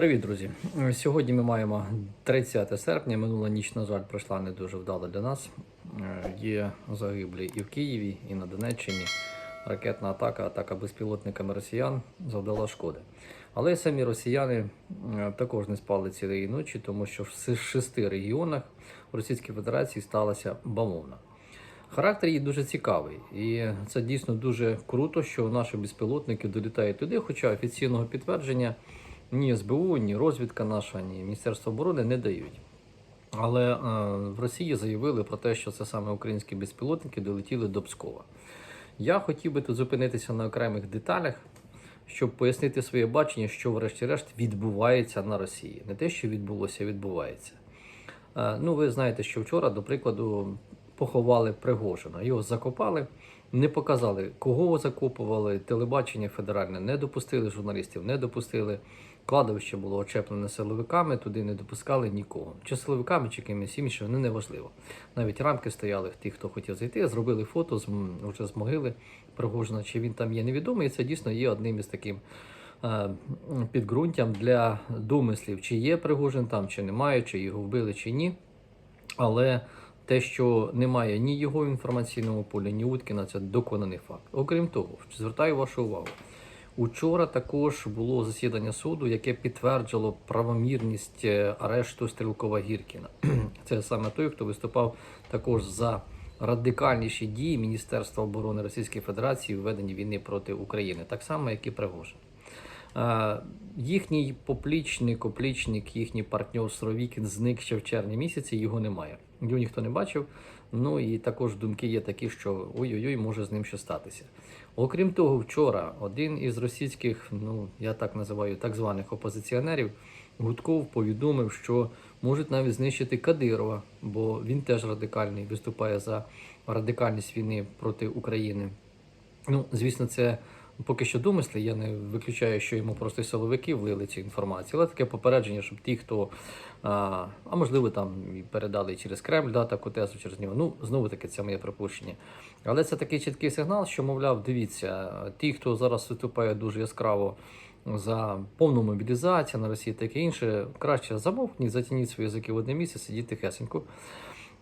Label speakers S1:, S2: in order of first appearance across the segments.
S1: Привіт, друзі! Сьогодні ми маємо 30 серпня. Минула ніч, на жаль, пройшла не дуже вдало для нас. Е, Є загиблі і в Києві, і на Донеччині. Ракетна атака, атака безпілотниками росіян завдала шкоди. Але самі росіяни е, також не спали цієї ночі, тому що в шести регіонах в Російській Федерації сталася бавовна. Характер її дуже цікавий, і це дійсно дуже круто, що наші безпілотники долітають туди, хоча офіційного підтвердження ні СБУ, ні розвідка наша, ні Міністерство оборони не дають. Але е, в Росії заявили про те, що це саме українські безпілотники долетіли до Пскова. Я хотів би тут зупинитися на окремих деталях, щоб пояснити своє бачення, що, врешті-решт, відбувається на Росії. Не те, що відбулося, відбувається. Е, ну, ви знаєте, що вчора, до прикладу, поховали Пригожина. Його закопали, не показали, кого закопували. Телебачення федеральне не допустили журналістів, не допустили. Кладовище було очеплене силовиками, туди не допускали нікого. Чи силовиками, чи кимось іншим, ну неважливо. Навіть рамки стояли тих, хто хотів зайти, зробили фото з вже з могили Пригожина, чи він там є невідомий. І це дійсно є одним із таким е, підґрунтям для домислів, чи є Пригожин там, чи немає, чи його вбили, чи ні. Але те, що немає ні його в інформаційному полі, ні Уткіна, це доконаний факт. Окрім того, звертаю вашу увагу. Учора також було засідання суду, яке підтвердило правомірність е, арешту Стрілкова Гіркіна. Це саме той, хто виступав також за радикальніші дії Міністерства оборони Російської Федерації в веденні війни проти України, так само, як і Пригожин. Е, Їхній поплічник, оплічник, їхній партнер Сровікін зник ще в червні місяці, його немає. Його ніхто не бачив. Ну і також думки є такі, що ой-ой-ой, може з ним що статися. Окрім того, вчора один із російських, ну я так називаю, так званих опозиціонерів, Гудков повідомив, що можуть навіть знищити Кадирова, бо він теж радикальний, виступає за радикальність війни проти України. Ну, звісно, це поки що домисли. Я не виключаю, що йому просто силовики влили цю інформацію, але таке попередження, щоб ті, хто а, а можливо там передали через Кремль, да, таку тезу через нього. Ну знову таки, це моє припущення. Але це такий чіткий сигнал, що мовляв, дивіться, ті, хто зараз виступає дуже яскраво. За повну мобілізацію на Росії таке інше, краще замовкніть, затягніть свої язики в одне місце, сидіть тихесенько.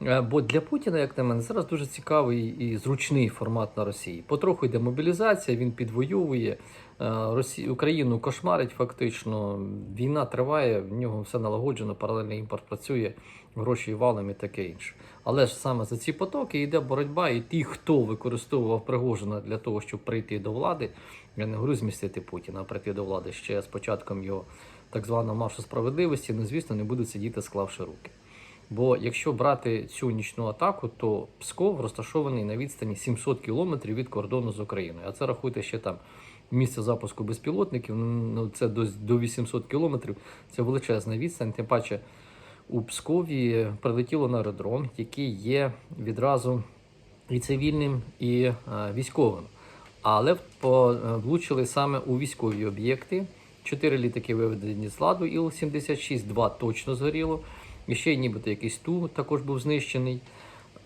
S1: Е, Бо для Путіна, як на мене, зараз дуже цікавий і зручний формат на Росії. Потроху йде мобілізація, він підвоює. е, Росі... Україну кошмарить фактично. Війна триває, в нього все налагоджено, паралельний імпорт працює, гроші валом і таке інше. Але ж саме за ці потоки йде боротьба, і ті, хто використовував Пригожина для того, щоб прийти до влади, я не говорю змістити Путіна, а прийти до влади ще з початком його так званого маршу справедливості, ну звісно, не будуть сидіти, склавши руки. Бо якщо брати цю нічну атаку, то Псков розташований на відстані 700 кілометрів від кордону з Україною. А це рахуйте ще там місце запуску безпілотників. Ну це до, до 800 кілометрів. Це величезна відстань. Тим паче у Пскові прилетіло на аеродром, який є відразу і цивільним, і е, військовим. Але е, влучили саме у військові об'єкти. Чотири літаки виведені з ладу, Іл-76, два точно згоріло. І ще нібито якийсь ту також був знищений.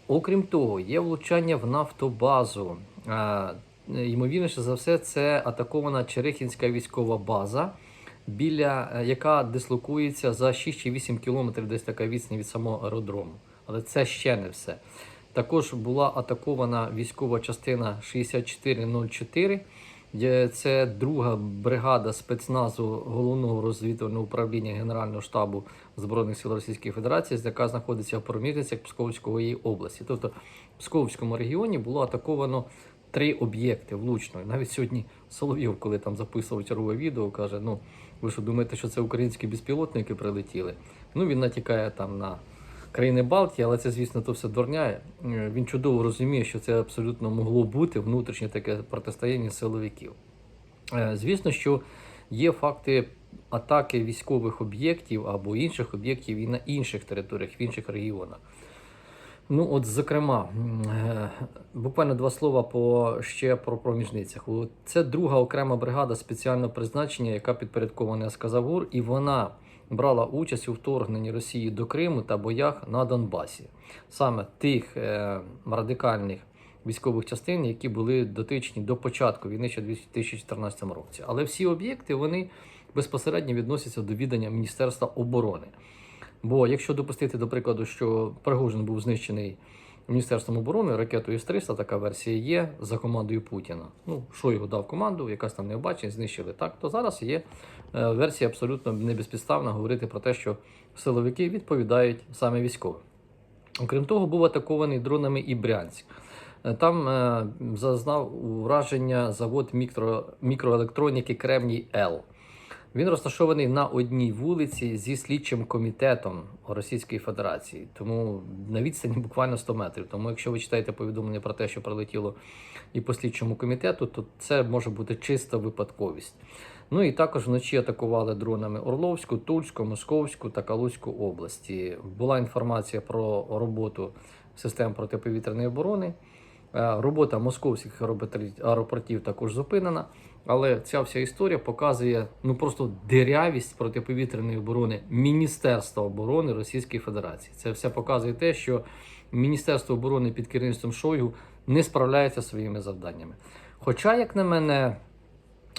S1: Окрім того, є влучання в нафтобазу. Ймовірніше за все, це атакована Черехінська військова база, біля е, яка дислокується за 6 чи 8 кілометрів, десь така відстань від самого аеродрому. Але це ще не все. Також була атакована військова частина 6404. Це друга бригада спецназу головного розвідувального управління Генерального штабу Збройних сил Російської Федерації, яка знаходиться в проміжницях Псковської області. Тобто в Псковському регіоні було атаковано три об'єкти влучно. Навіть сьогодні Соловйов, коли там записував чергове відео, каже: ну ви що думаєте, що це українські безпілотники прилетіли? Ну він натякає там на країни Балтії, але це, звісно, то все дурняє. Е, Він чудово розуміє, що це абсолютно могло бути внутрішнє таке протистояння силовиків. Е, Звісно, що є факти атаки військових об'єктів або інших об'єктів і на інших територіях, в інших регіонах. Ну, от, зокрема, е, буквально два слова по ще про проміжницях. Це друга окрема бригада спеціального призначення, яка підпорядкована сказав і вона брала участь у вторгненні Росії до Криму та боях на Донбасі, саме тих е, радикальних військових частин, які були дотичні до початку війни ще в 2014 році. Але всі об'єкти вони безпосередньо відносяться до відання Міністерства оборони. Бо якщо допустити, до прикладу, що Пригожин був знищений Міністерством оборони ракетою С-300, така версія є за командою Путіна. Ну, що його дав команду, якась там необачність, знищили так, то зараз є е, версія абсолютно не безпідставна говорити про те, що силовики відповідають саме військовим. Окрім того, був атакований дронами і Брянськ. Е, Там е, зазнав ураження завод мікро, мікроелектроніки Кремній Л. Він розташований на одній вулиці зі слідчим комітетом Російської Федерації, тому на відстані буквально 100 метрів. Тому, якщо ви читаєте повідомлення про те, що прилетіло і по слідчому комітету, то це може бути чиста випадковість. Ну і також вночі атакували дронами Орловську, Тульську, Московську та Калузьку області. Була інформація про роботу систем протиповітряної оборони. Е, Робота московських аеропортів- також зупинена, але ця вся історія показує ну просто дирявість протиповітряної оборони Міністерства оборони Російської Федерації. Це все показує те, що Міністерство оборони під керівництвом Шойгу не справляється своїми завданнями. Хоча, як на мене,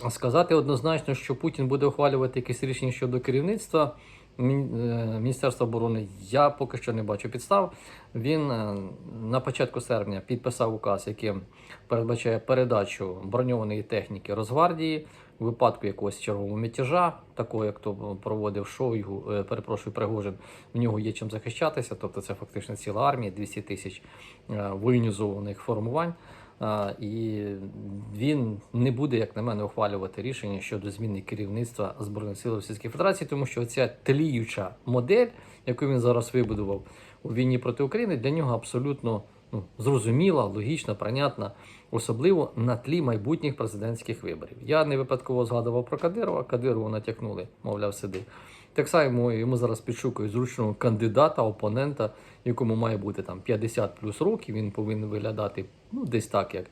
S1: сказати однозначно, що Путін буде ухвалювати якісь рішення щодо керівництва Міністерства оборони, я поки що не бачу підстав. Він е, на початку серпня підписав указ, яким передбачає передачу броньованої техніки Росгвардії у випадку якогось чергового мятежа, такого як то проводив Шойгу, е, перепрошую, Пригожин, в нього є чим захищатися, тобто це фактично ціла армія, 200 тисяч е, воєнізованих формувань. І він не буде, як на мене, ухвалювати рішення щодо зміни керівництва Збройних сил Російської Федерації, тому що ця тліюча модель, яку він зараз вибудував у війні проти України, для нього абсолютно ну, зрозуміла, логічна, прийнятна, особливо на тлі майбутніх президентських виборів. Я не випадково згадував про Кадирова. Кадирову натякнули, мовляв, сиди. Так само йому зараз підшукують зручного кандидата, опонента, якому має бути там 50 плюс років. Він повинен виглядати ну, десь так, як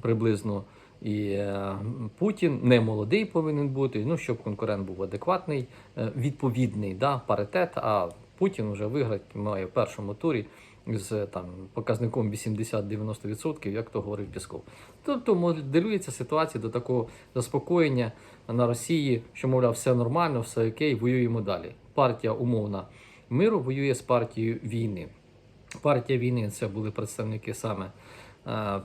S1: приблизно і е, Путін. Не молодий повинен бути. Ну, щоб конкурент був адекватний, е, відповідний, да, паритет. А Путін вже виграти має в першому турі з там показником 80-90%, як то говорив Пісков. Тобто моделюється ситуація до такого заспокоєння на Росії, що мовляв, все нормально, все окей, воюємо далі. Партія умовна миру воює з партією війни. Партія війни це були представники саме е,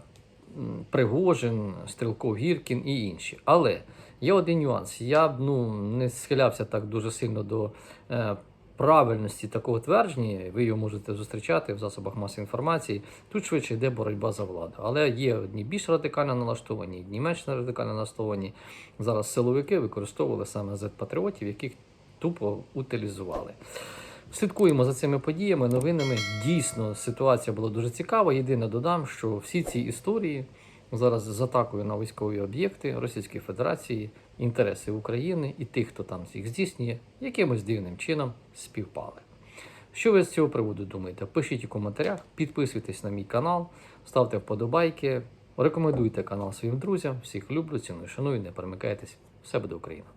S1: Пригожин, Стрілков Гіркін і інші. Але є один нюанс. Я б ну, не схилявся так дуже сильно до е, правильності такого твердження. Ви його можете зустрічати в засобах масової інформації. Тут швидше йде боротьба за владу. Але є одні більш радикально налаштовані, одні менш радикально налаштовані. Зараз силовики використовували саме Z-патріотів, яких тупо утилізували. Слідкуємо за цими подіями, новинами. Дійсно, ситуація була дуже цікава. Єдине додам, що всі ці історії зараз з атакою на військові об'єкти Російської Федерації, інтереси України і тих, хто там їх здійснює, якимось дивним чином співпали. Що ви з цього приводу думаєте? Пишіть у коментарях, підписуйтесь на мій канал, ставте вподобайки, рекомендуйте канал своїм друзям. Всіх люблю, ціную, шаную, не перемикайтесь. Все буде Україна!